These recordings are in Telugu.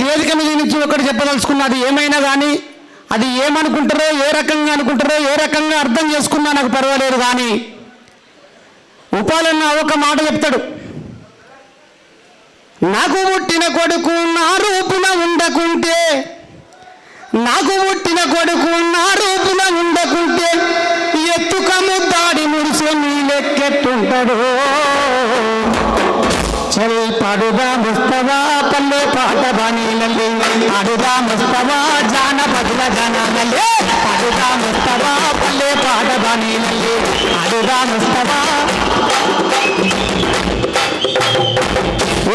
వేదిక మీద నుంచి ఒకటి చెప్పదలుచుకున్నది ఏమైనా కానీ అది ఏమనుకుంటారో ఏ రకంగా అనుకుంటారో ఏ రకంగా అర్థం చేసుకున్నా నాకు పర్వాలేదు కానీ ఉపాలన్న ఒక మాట చెప్తాడు. నాకు పుట్టిన కొడుకు నా రూపున ఉండకుంటే నాకు పుట్టిన కొడుకు చల్ పాడుదా ముస్తవా పల్లె పాట బాణీలల్లి పాడుదా ముస్తవా జానపదుల జనాలల్లి పాడుదా ముస్తవా పల్లె పాట బాణీలల్లి పాడుదా ముస్తవా.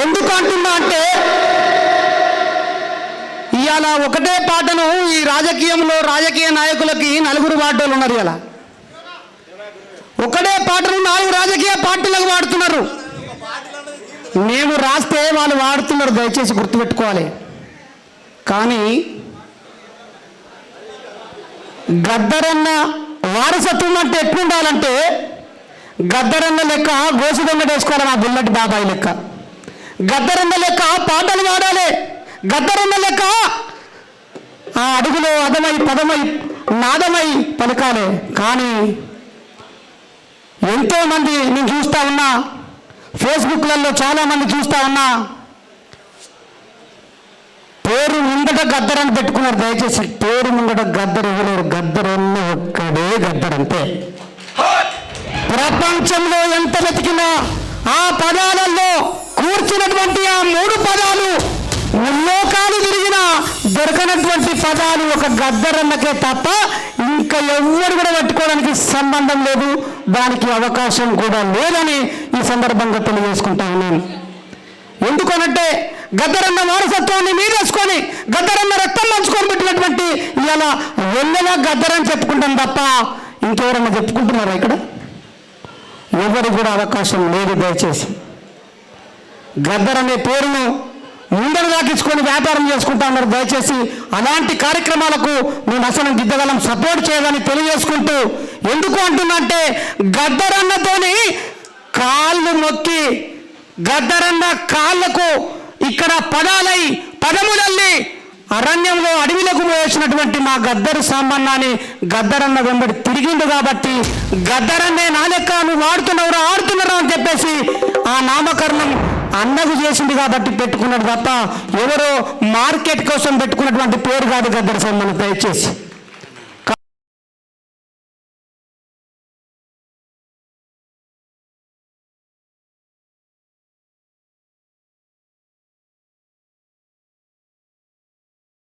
ఎందుకు అంటున్నా అంటే ఇవాళ ఒకటే పాటను ఈ రాజకీయంలో రాజకీయ నాయకులకి నలుగురు వాడోళ్ళు ఉన్నారు ఇలా ఒకటే పాటను నాలుగు రాజకీయ పార్టీలకు వాడుతున్నారు మేము రాస్తే వాళ్ళు వాడుతున్నారు దయచేసి గుర్తుపెట్టుకోవాలి. కానీ గద్దరన్న వారసత్వం అంటే ఎట్లుండాలంటే గద్దరన్న లెక్క గోసుదొంగ వేసుకోవాలి నా బుల్లటి బాబాయ్ లెక్క. గద్దరన్న లెక్క పాటలు వాడాలి గద్దరన్న లెక్క ఆ అడుగులో అదమై పదమై నాదమై పలకాలి. కానీ ఎంతో మంది నేను చూస్తా ఉన్నా ఫేస్బుక్లలో చాలా మంది చూస్తా ఉన్నా పేరు ముందట గద్దరని పెట్టుకున్నారు దయచేసి పేరు ముందట గద్దరు ఎవరు గద్దరన్న ఒక్కడే గద్దరంతే ప్రపంచంలో ఎంత వెతికినా ఆ పదాలలో కూర్చున్నటువంటి ఆ మూడు పదాలు ముల్లోకాలు తిరిగిన దొరకనటువంటి పదాలు ఒక గద్దరన్నకే తప్ప ఇంకా ఎవ్వరు కూడా పెట్టుకోవడానికి సంబంధం లేదు. దానికి అవకాశం కూడా లేదని ఈ సందర్భంగా తెలియజేసుకుంటా ఉన్నాను. ఎందుకనంటే గద్దరన్న వారసత్వాన్ని మీరేసుకొని గద్దరన్న రక్తం మంచుకొని పెట్టినటువంటి ఇలా వెళ్ళిన గద్దరని చెప్పుకుంటాం తప్ప ఇంకెవరన్నా చెప్పుకుంటున్నారా ఇక్కడ? ఎవరికి కూడా అవకాశం లేదు దయచేసి. గద్దర్ అనే పేరును ముందర దాకించుకొని వ్యాపారం చేసుకుంటా ఉన్నారు. దయచేసి అలాంటి కార్యక్రమాలకు మేము అసలు దిద్దగలం సపోర్ట్ చేయాలని తెలియజేసుకుంటూ ఎందుకు అంటున్నంటే గద్దరన్నతోని కాళ్ళు మొక్కి గద్దరన్న కాళ్ళకు ఇక్కడ పదాలై పదములల్లి అరణ్యంలో అడవిలకు పోయేసినటువంటి మా గద్దరు సాంబన్నాని గద్దరన్న వెంబడి తిరిగిండు కాబట్టి గద్దరన్నే నా లెక్క నువ్వు ఆడుతున్నావురా ఆడుతున్నారా అని చెప్పేసి ఆ నామకరణం అన్నకు చేసింది కాబట్టి పెట్టుకున్నాడు తప్ప ఎవరో మార్కెట్ కోసం పెట్టుకున్నటువంటి పేరు కాదు కదా సార్ మనకు దయచేసి.